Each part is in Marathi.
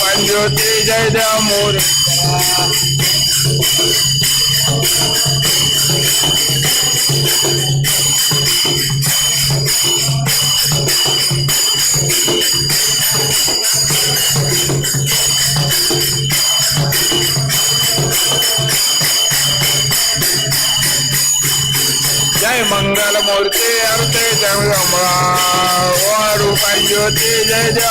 रूपान ज्योती जय देव मोरे जय मंगल मूर्ती अर्थे जगदंबा वारू पाहिजे जय जय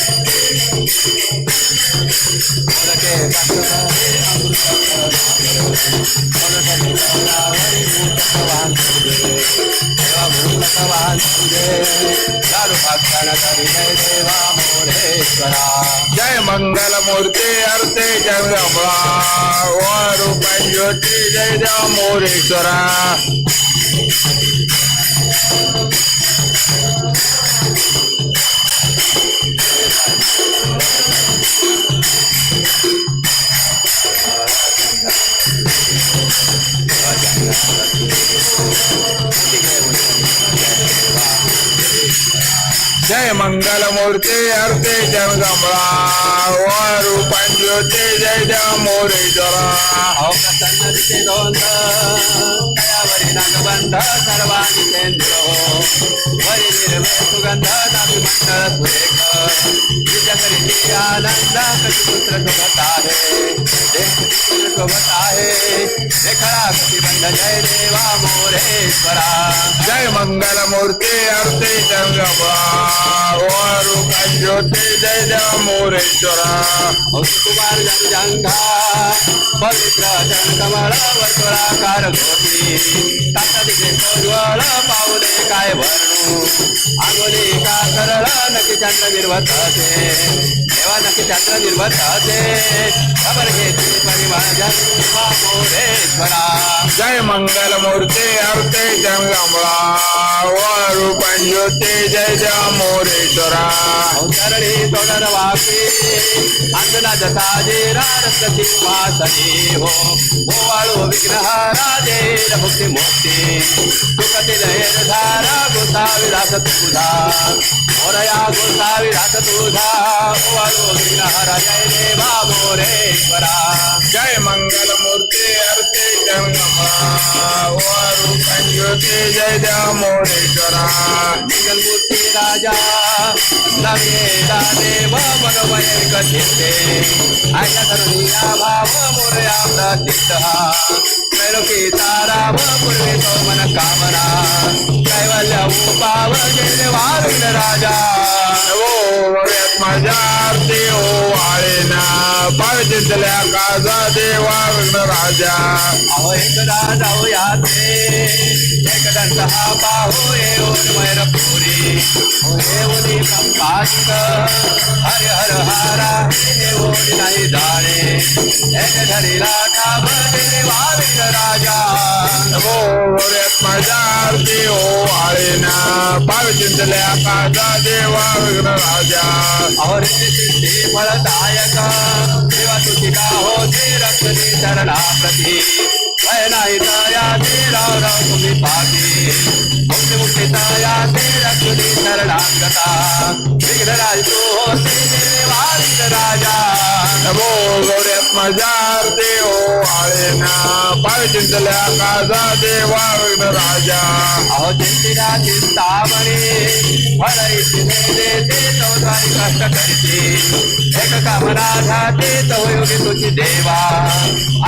देव मोरेश्वरा जय मंगल मूर्ती अर्थे जगदंबा ओ रूपान ज्योती जय देव मोरेश्वरा. जय मंगलमूर्ती अर्धे जनगमळा व रूपांची ज्योती जय देव मोरेश्वरा रूपान ज्योती जय देव मोरेश्वरा नागबंध सर्वांनी केंद्र वरी निर्मळ सुगंध नाभिमंडळ सुरेख विजय आनंद कटिपुत्र शोभत आहे देशपुत्र शोभत आहे रेखळा कटिबंध जय देवा मोरेश्वरा जय मंगल मूर्ती अर्थे जगदंबा ओ रूपान ज्योती जय देव मोरेश्वरा कुमार पवित्र कमळ गोटी ताता दिसे सोज्वळ काय का चंद्र निर्वत असे देवा चंद्र निर्वत असे खबर घेतली जन्मा मोरेश्वरा जय मंगल मूर्ते अर्थे जंगमळा ओ रूपान जय मोरेश्वरा। अवतरणी तोडर वापी अंजना जसा जेरा रक्त हो. हो ओवाळो विघ्नहारा मुक्ती धारा गोसा रास तुझा. मोरया गोसावी रास तुझा. हो ओवाळू विघ्नहारा जय देवा मोरेश्वरा. जय मंगल मूर्ती अर्थे जगदंबा ओ ज्योती जय देव मोरेश्वरा मंगलमूर्ती राजा नवे देव मनोमय कथिते आया धरुणिया भाव मोरया प्रतिष्ठा त्रैलोकी तारा पूर्वी तो मन कामना कैवल्य उपाव गेले वारुण राजा ओ वव्यात माझ्या आरती ओ आळेना पाय चिंतल्या काजा देवा राजा. अहो एकदा जाऊया ते एक दंत हा पाहू येऊन मैरपुरी येऊनी कंपासिक हर हर हारा येऊन नाही जाणे एक धरीला ठाम दिले वाविक राजा. ओ वव्यात माझ्या ओ आळेना पाव चिंतल्या काजा देवा विघ्न राजा. और सिद्धी फलदायक देवा तुझी का होते रक्षणी चरणा प्रती। नाही तया ते राव राव तुम्ही पाठी मुक्ती मुक्ती तया ते शरणागता। विघ्नराज होते राजा। नमो माझ्या आरती ओ आळेना पाय चिंतल्या काजा देवा विघ्न राजा. अहो चिंतिरा चिंतामणी देते चौधारी कष्ट करते. एक कामना झाते तो योगी तुझी देवा.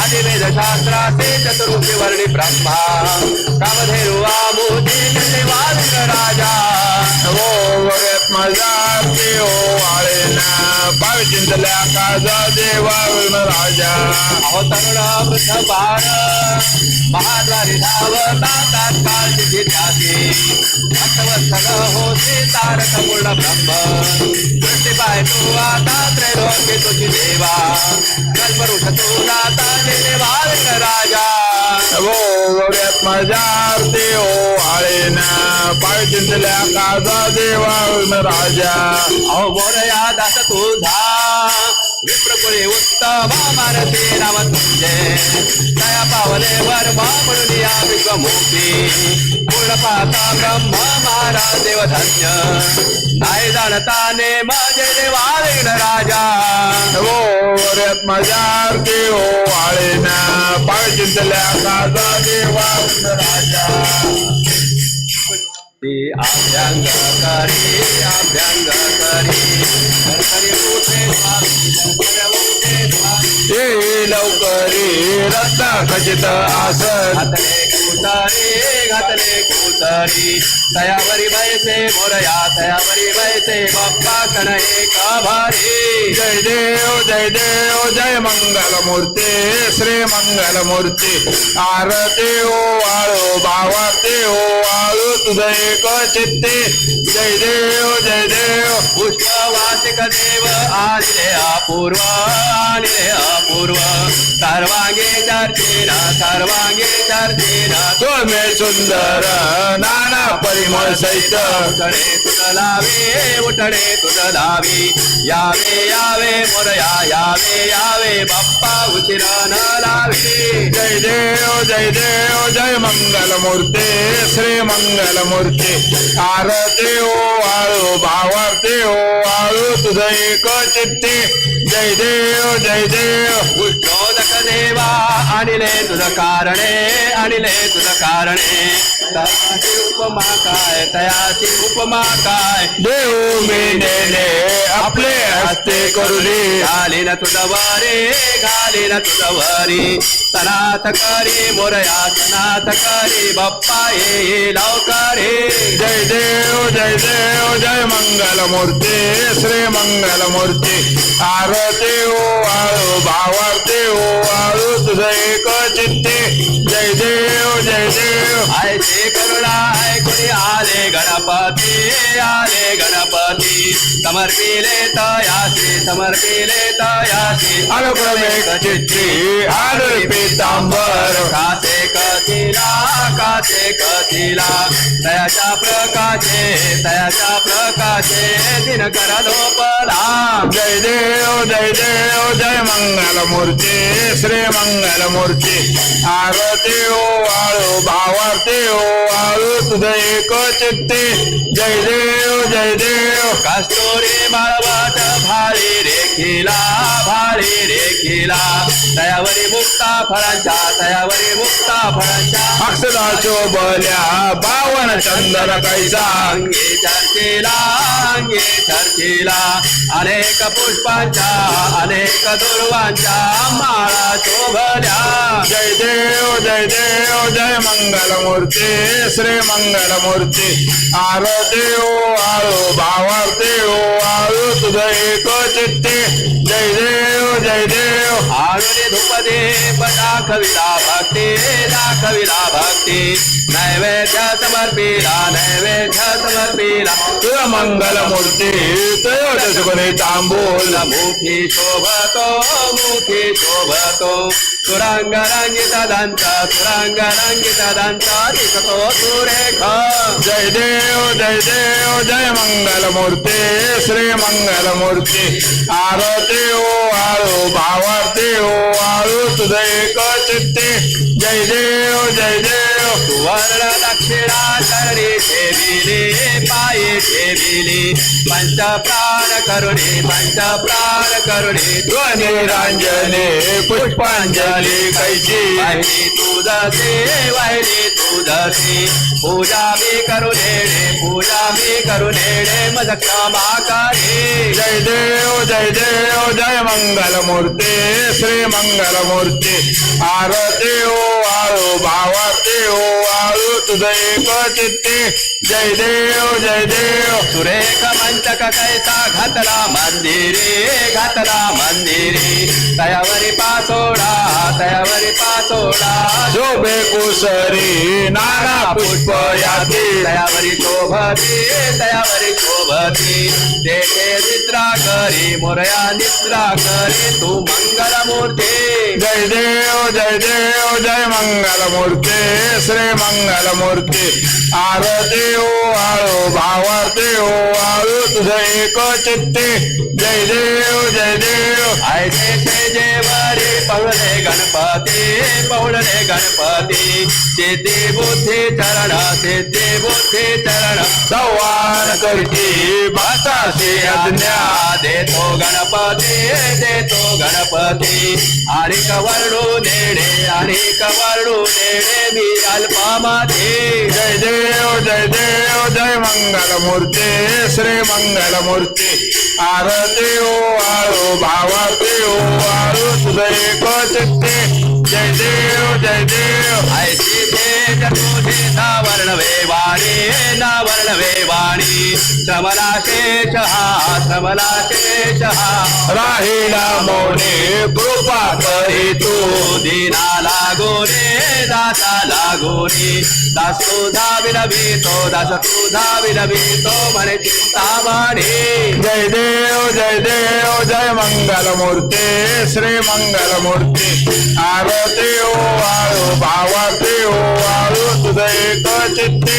आदि वेद शास्त्राचे चतुर्मुखी वर्णी ब्रह्मा. कामधेनु आमुते देवा राजा. नमो गौऱ्यात माझा देव ओ आळेना. पाव चिंतल्या काजा देवा राजा अहो तरुण वृद्ध बाळ. महाद्वारी धावता तात्काळ तिथे त्याचे भक्तवत्सल होते तारक पूर्ण ब्रह्म. दृष्टी पाय तू आता त्रैलोक्य तुझी देवा. कल्पवृक्ष तू दाता देवा विघ्न राजा. हो गौऱ्यात माझ्या आरती हो आळेना पाय चिंतल्या काजा देवा राजा. अहो मोरया दास तुझा विप्रकुळे उत्तम मारते नाम तुझे म्हणजे. दया पावले वर्म म्हणून या विश्वमुखी पूर्ण पाहता ब्रह्म मारा देवधन्य. नाही जाणता ने माझे देवा विघ्न राजा. हो मजार माझ्या आरती हो आळेना पाय चिंतल्या काजा देवा राजा. ती अभ्यंग करी अभ्यंग करी. ये लवकरी रत्न खचित आसन. घातले कुतारी घातले कुतारी तयावरी बैसे मोरया तयावरी बैसे बाप्पा कण एक भारी जय देव जय देव जय मंगल मूर्ती श्री मंगल मूर्ती आरते ओ हो, आळो भावाते ओ हो, आळू तुझ एक चित्ते। जय देव जय देव पुष्पवासिक देव आले अपूर्व आले अपूर्व। सर्वांगे चर्चेना सर्वांगे चर्चेना। तुम्ही सुंदर नाना परिमळ सहित। उठणे तुझ लावे उठणे तुझ लावी। यावे यावे मोरया यावे यावे बाप्पा उशिर न लावे. जय देव जय देव जय मंगल मूर्ती श्री मंगल मूर्ती आरती ओ आळू भावारती ओ आळू तुझ एक चित्ती. जय देव जय देव उष्णोदक देवा आणले तुझ कारणे आणले तुझ कारणे. तयाची उपमा काय? तयाची उपमा काय? देव मी नेले आपले हस्ते करुली. घालीन तुझ वरे घालीन तुझ वरी. सनात करी मोरया सनात करी बाप्पा ये लवकरे. जय देव जय देव जय मंगल मूर्ती श्री मंगल मूर्ती आरती ओ आळू भावारती ओ आळू तुझ एक चित्ती. जय देव जय देव. आयचे करुणा ऐकुनी आले गणपती आले गणपती समर्पिले तयासी समर्पिले तयासी अनुक्रमे चित्ती आदर पीतांबर कासे कथिला कासे कथिला तयाच्या प्रकाशे तयाच्या प्रकाशे दिनकर लोपला जय देव जय देव जय मंगल मूर्ती श्री मंगल मूर्ती आरती ओ आळू भावारती ओ आळू तुझ एक चित्ते जय जय जय देव कस्तुरी माळवाट भाळी रेखिला भाळी रेखिला तयावरी मुक्ता फळांच्या तयावरी मुक्ता फळांच्या। अक्षदा शोभल्या बावन चंदन कैसा। अंगे चर्चेला अंगे चर्चेला अनेक पुष्पांच्या अनेक दुर्वांच्या माळा शोभल्या। जय देव जय देव जय मंगल मूर्ती श्री मंगल मूर्ती आरती ओ आळू भावारती ओ आळू तुझ एक चित्ते जय देव जय देव. आळुले धुपदे दाखविला भक्ती दाखविला भक्ती. नैवेद्य समर्पिला नैवेद्य समर्पिला तुझ मंगल मूर्ती तयोदश तांबूल. मुखी शोभतो मुखी शोभतो. सुरांग रंगित दंत सुरांग रंगित दंत दिसतो सुरेख। जय देव जय देव जय मंगल मूर्ती श्री मंगल मूर्ती आरती ओ आळू भावारती ओ आळू तुझ एक चित्ती। जय देव जय देव। सुवर्ण दक्षिणा चरणी ठेविली पायी ठेविली पंच प्राण करुणे पंच प्राण करुणे. ध्वनी रांजने पुष्पांजली कैची. वाहिली तुझसे वाहिली तुझसे पूजा मी करुणेडे पूजा मी करुणेडे मज क्षमा करे जय देव जय देव जय मंगल मूर्ती श्री मंगल मूर्ती देव आरो आळू देव ओ आळू तुझ चित्ती जय देव जय देव. सुरेख मंचक कैसा घातला मंदिरे घातला मंदिरे. तयावरी पासोडा तयावरी पासोडा शोभे कुसरी नाना पुष्प याती. तयावरी शोभती तयावरी शोभती देखे चित्रा करी करी मोरया निद्रा करी तू मंगल मूर्ती जय देव जय देव जय मंगल मूर्ती श्री मंगल मूर्ती आरती ओ आळू भावारती ओ आळू तुझं एक चित्ते. जय देव जय देव. ऐसे ते जेवरी पवळे गणपती पवळे गणपती. सिद्धी बुद्धी चरण सिद्धी बुद्धी चरण. संवाद करती. बाताशी अज्ञा देतो गणपती देतो गणपती. आणि कवरडू नेणे आणि कवरडू नेणे मी अल्पामध्ये जय देव जय देव जय मंगल मूर्ती श्री मंगल मूर्ती आरती ओ आळू भावारती ओ आळू सुदैव चित्ते. जय देव जय देव तुझे नावर्ण वाणी नावर्ण वाणी श्रमला शेष हा श्रमला शेष हा राहिला मोने कृपा करी तू. दिना लागोने दासा लागोने. दास तुझा विनवितो दास तुझा विनवितो म्हणे चिंतामणी. जय देव जय देव जय मंगल मूर्ती श्री मंगल मूर्ती आरती ओ आळू भावारती ओ आळू तुझं एक चित्ते।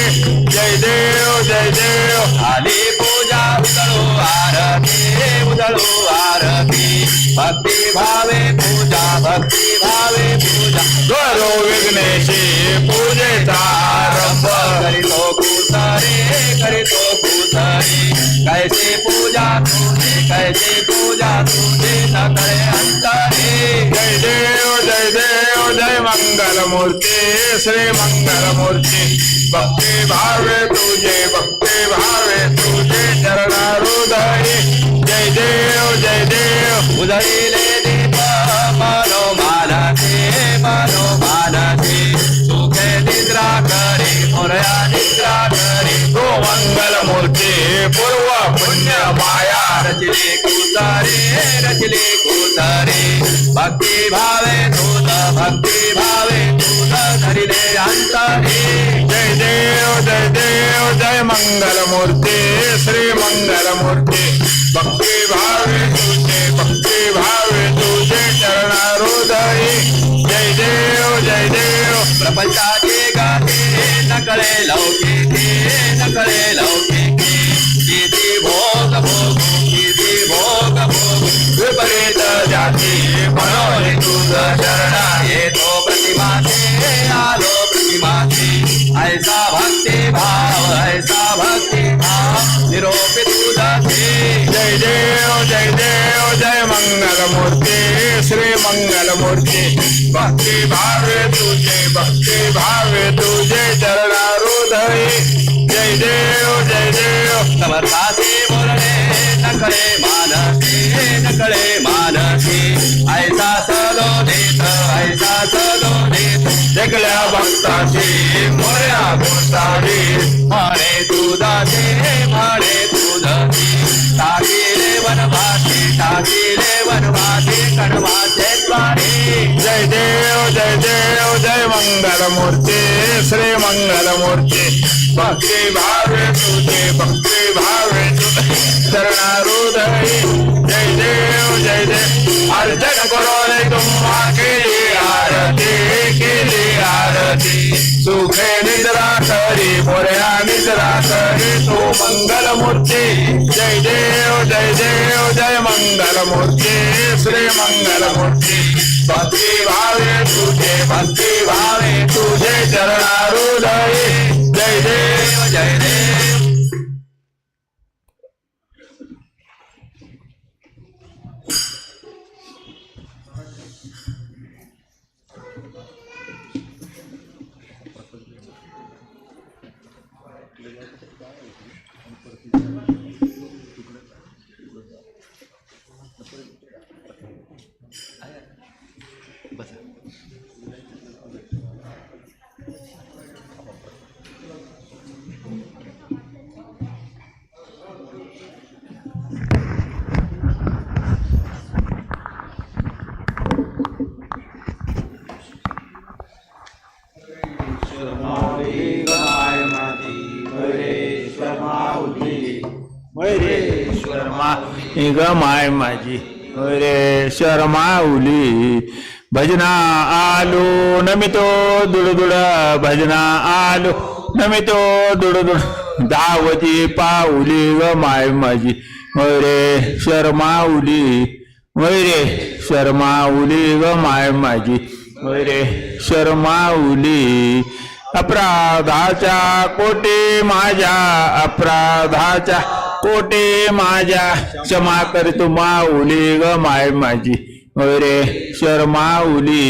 जय देव जय देव। आली पूजा उदळू आरती उदळू आरती। भक्ती भावे पूजा भक्ती भावे पूजा। करो विघ्नेशी पूजेचा आरंभ। करीतो कुसरे करीतो कुसरे कैसे पूजा तुझे कैसे पूजा तुझे सकळे अंतरे। जय मंगल मूर्ती श्री मंगल मूर्ती भक्ती भावे तुझे, भक्ति भावे तुझे चरणा हृदय जय देव जय देव। उदळीले दीप, मनो मानसे मनो मानसे। सुखे निद्रा करे, मोरया निद्रा करे। तो मंगल मूर्ती पूर्व पुण्य माया रचले कुसारे रचले कुसारे। भक्ती भावे तुझ, भक्ति भावे जय मंगल मूर्ती श्री मंगल मूर्ती भक्ती भावे तुझे भक्ती भावे तुझे चरणा हृदय जय देव जय देव। प्रपंचाचे गाते नकळे लौकिके नकळे लौकिके किती भोग भोग किती भोग भोग। विपरीत जाती मनोरे तुझ शरणा मंगलमूर्ती श्री मंगलमूर्ती। भक्ती भावे तुझे भक्ती भाव तुझे चरणा जय देव जय देव। समर्थाचे बोलणे नकळे मानसी नकळे मानसी। ऐसा सलो देत ऐसा सलो देत। जगल्या भक्ताशी मोऱ्या गोसावी म्हणे तुझाचे म्हणे तुझी टाकीले वनवासी टाकीले वनवासी कडवाचे द्वारे. जय देव जय देव जय मंगल मूर्ती श्री मंगल मूर्ती भक्ती भावे तुझे भक्ती भावे तुझे. चरणा जय देव जय देव अर्चन करो रे तुम्हा केली आरती केली आरती. करी तू मंगल मूर्ती जय देव जय देव जय मंगल मूर्ती श्री मंगल मूर्ती भक्ती भावे तुझे भक्ती भावे तुझे चरणा ग माय माझी. रे शरमाऊली भजना आलो नमितो दुडदुड भजना आलो नमितो दुडदुड. दावती पाऊली ग माय माझी. रे शरमाऊली रे शर्माऊली ग माय माझी. रे शर्माऊली अपराधाच्या कोटी माझ्या अपराधाच्या कोटे माझ्या? क्षमा कर माऊली ग माय माझी. वैरे शर्माऊली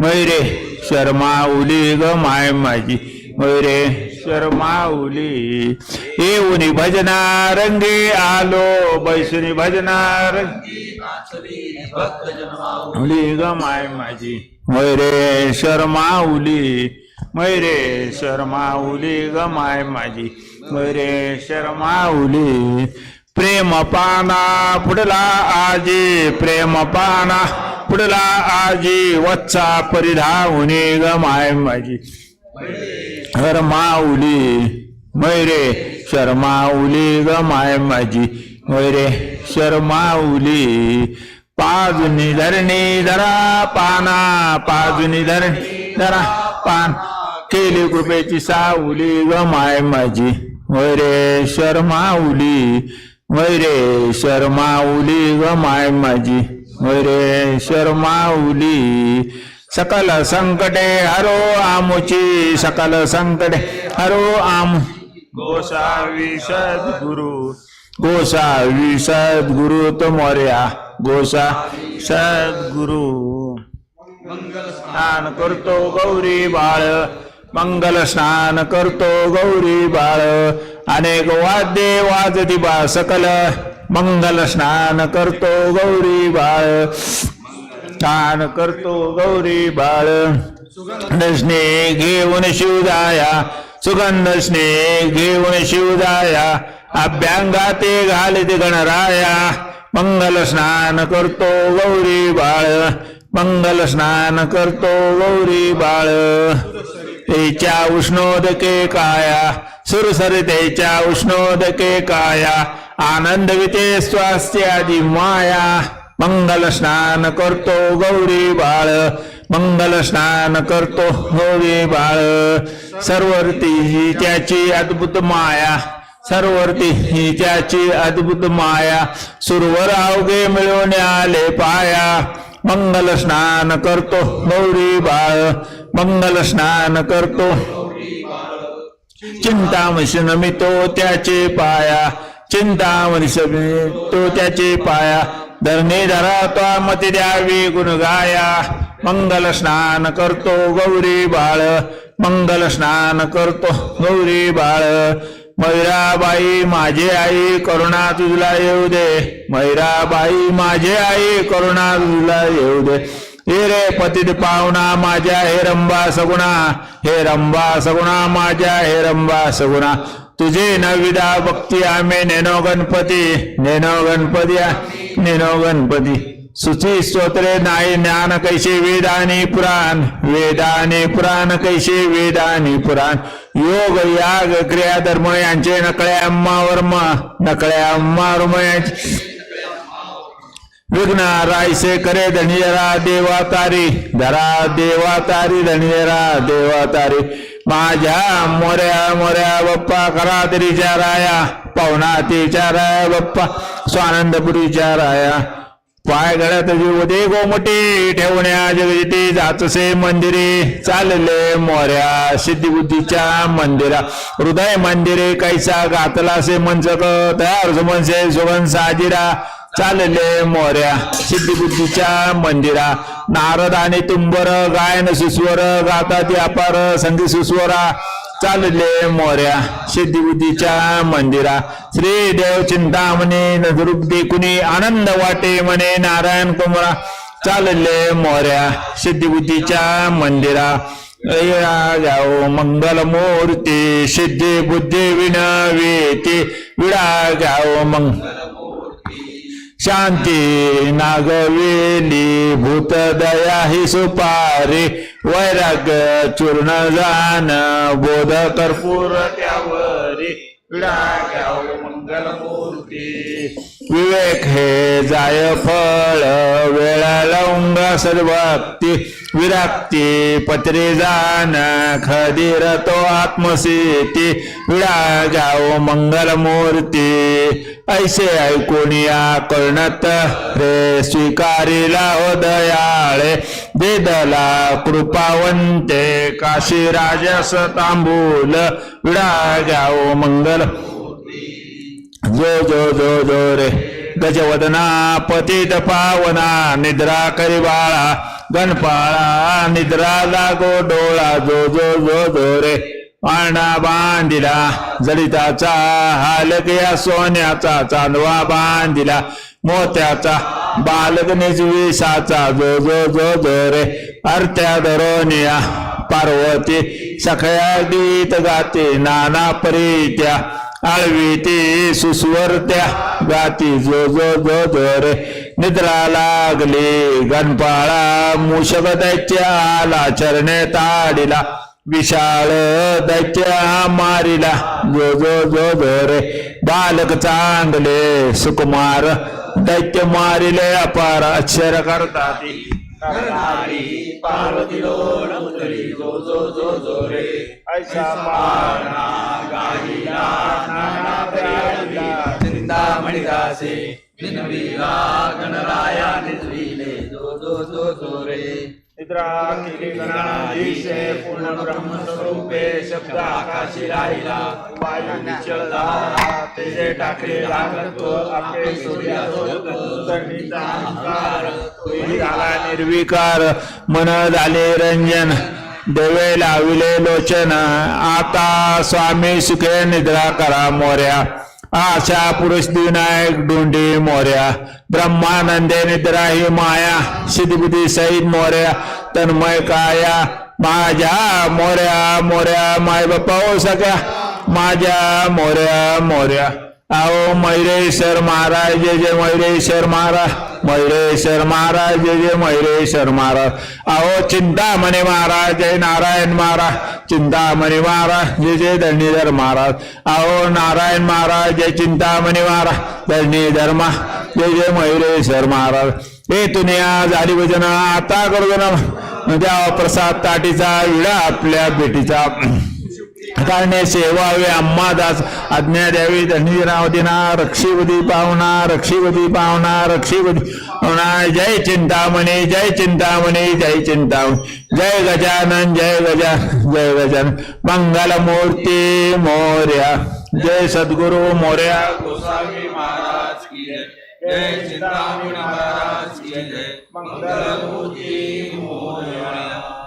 वैरे शर्माऊली ग माय माझी. वैरे शर्माऊली येऊनी भजना रंगी आलो बैसुनी भजना रंगी ग माय माझी. मैरे शर्माऊली मैरे शर्माऊली ग माय माझी. मैरे शर्माऊली प्रेम पाना पुढला आजी प्रेम पाना पुढला आजी वत्सा परिधावणे ग माय माझी. शर्माऊली मैरे शर्माऊली ग माय माझी. मैरे शर्माऊली पाजुनी धरणी धरा पाना पाजुनी धरणी धरा. पान. केली कृपेची सावली ग माय माझी. वैरे शर्माऊली वैरे शर्माऊली ग माय माझी. वैरे शर्माऊली सकल संकटे हरो आमुची सकल संकटे हरो आम. गोसावी सद्गुरु. गोसावी सद्गुरु तो मोर्या गोसा. सद्गुरु. स्नान. करतो गौरी बाळ. मंगल स्नान करतो गौरी बाळ. अनेक वाद्ये वाजती बा सकल. मंगल स्नान करतो गौरी बाळ. स्नान करतो गौरी बाळ. स्ने घेऊन शिवदाया. सुगंध स्ने घेऊन शिवदाया. अभ्यंगाते घालित गणराया. मंगल स्नान करतो गौरी बाळ. मंगल स्नान करतो गौरी बाळ. तेच्या उष्णोदके काया सुरसरितेच्या उष्णोदके काया आनंद विते माया. मंगल स्नान करतो गौरी बाळ मंगल स्नान करतो गौरी बाळ. सर्वरती ही त्याची अद्भुत माया सर्वरती ही त्याची अद्भुत माया. सुरवर अवघे मिळवून आले पाया मंगल स्नान करतो गौरी बाळ. मंगल स्नान करतो. चिंतामशी नमितो त्याचे पाया. चिंतामणी तो त्याचे पाया. धरणे धरा तो मती द्यावी गुण गाया. मंगल स्नान करतो गौरी बाळ. मंगल स्नान करतो गौरी बाळ. मैराबाई माझे आई करुणा तुझला येऊ दे. मैराबाई माझे आई करुणा तुझला येऊ दे. हे रे पतित पाहुणा माझ्या हे रंबा सगुणा. हे रंबा सगुणा माझ्या हे रंबा सगुणा. तुझे नविदा भक्ती आम्ही नेनो गणपती नेनो गणपती नेनो गणपती. सुची स्तोत्रे नाही ज्ञान कैसे वेदानी पुराण वेदाने पुराण कैसे वेदानी पुराण। योग याग क्रिया धर्म यांचे नकळ्या अम्मा वर्म नकळ्या अम्मा वर्म यांचे। विघ्न रायसे करे धनियरा देवा तारी धरा देवा तारी धनियरा देवा तारी। माझ्या मोऱ्या मोऱ्या बाप्पा करा तरीच्या राया। पाहुणा तेच्या राया बाप्पा। स्वानंदपुरीच्या राया। पाय गळ्यात जीवदे गोमटे ठेवण्या जगजिते जातसे मंदिरे. चालले मोऱ्या सिद्धिबुद्धीच्या मंदिरा. हृदय मंदिरे कैसा गातला से मंचक तयार सुमनसे सुगन साजिरा. चालले मोऱ्या सिद्धिबुद्धीच्या मंदिरा. नारद आणि तुंबर गायन सुस्वर गाता ती अपार संधी सुस्वरा. चालले मोऱ्या सिद्धिबुद्धीच्या मंदिरा. श्री देव चिंतामणी नजरूप देखुनी आनंद वाटे म्हणे नारायण कुमरा. चालले मोऱ्या सिद्धिबुद्धीच्या मंदिरा. जाओ मंगल मूर्ती सिद्धी बुद्धी विनवेती. विडा जाओ मंगल शांती नागवेली भूतदया ही सुपारी वैराग चूर्ण जाण बोध कर्पूर त्यावरी विडा घ्याव मंगल मूर्ती विवेक हे जाय फळ वेळा लावून सर्वक्ती विराक्ती पत्रे जाण खदीर तो आत्मसिती विडा जाओ मंगल मूर्ती ऐसे ऐकून या कर्णत रे स्वीकारिला हो दयाळे. देदला कृपावंते काशी राजस तांबूल विडा जाओ मंगल जो जो जो जो रे. गजवदना पतित पावना निद्रा करी बाळा. गणपाळा निद्रा लागो डोळा. जो जो जो जो रे. पाळणा बांधिला जलिताचा हालक या सोन्याचा चांदवा बांधिला. मोत्याचा बालक निजविसाचा जो जो जो जो रे. अर्त्या धरोनिया पार्वती सखया गीत गाते नाना परीत्या. आळवी ती सुस्वरत्या गाती जो जो जो जो रे. निद्रा लागली गणपाळा मूषक दैत्याला चरणे ताडिला. विशाळ दैत्या मारिला जो जो जो जो रे. बालक चांगले सुकुमार दैत्य मारिले अपार अक्षर करतात चिंतामणिदासे विनविला गणराया निजविले जो जो जो जो रे. निद्रा केली गणाधीशे पूर्ण ब्रह्मस्वरूपे शब्द आकाशी राहिला वायू निश्चळ तेजे टाकले लागत आपले सूर्याचा अहंकार झाला निर्विकार मन झाले रंजन देवे लाविले लोचन आता स्वामी सुखे निद्रा करा मोऱ्या आशा पुरुष विनायक डोंडे मोऱ्या ब्रह्मानंदे निद्रा ही माया सिद्धबुद्धी सहित मोर्या तन्मय काया माझ्या मोऱ्या मोऱ्या माय बाप्पा हो सगळ्या माझ्या मोऱ्या मोऱ्या आओ मयुरेश्वर महाराज जय जय मयुरेश्वर महाराज मयुरेश्वर महाराज जय जय मयुरेश्वर महाराज. आओ चिंतामणी महाराज जय नारायण महाराज चिंतामणी महाराज जय जय धरणीधर महाराज. आओ नारायण महाराज जय चिंतामणी महाराज धरणीधर मा जय जय मयुरेश्वर महाराज. हे तुनिया झाली भजन आता करू ना. म्हणजे द्यावा प्रसाद ताटीचा विडा आपल्या भेटीचा. कारणे सेवावे अंबादास आज्ञा द्यावी धनी राव दिना रक्षीवधी पावना रक्षीवधी पावना रक्षीवधी पावना जय चिंतामणी जय चिंतामणी जय चिंतामणी. जय गजानन जय गजा जय गजानन. मंगल मूर्ती मोर्या. जय सद्गुरु मोर्या. गोस्वामी महाराज की जय. चिंतामणी महाराज की जय. मंगल मूर्ती मोर्या.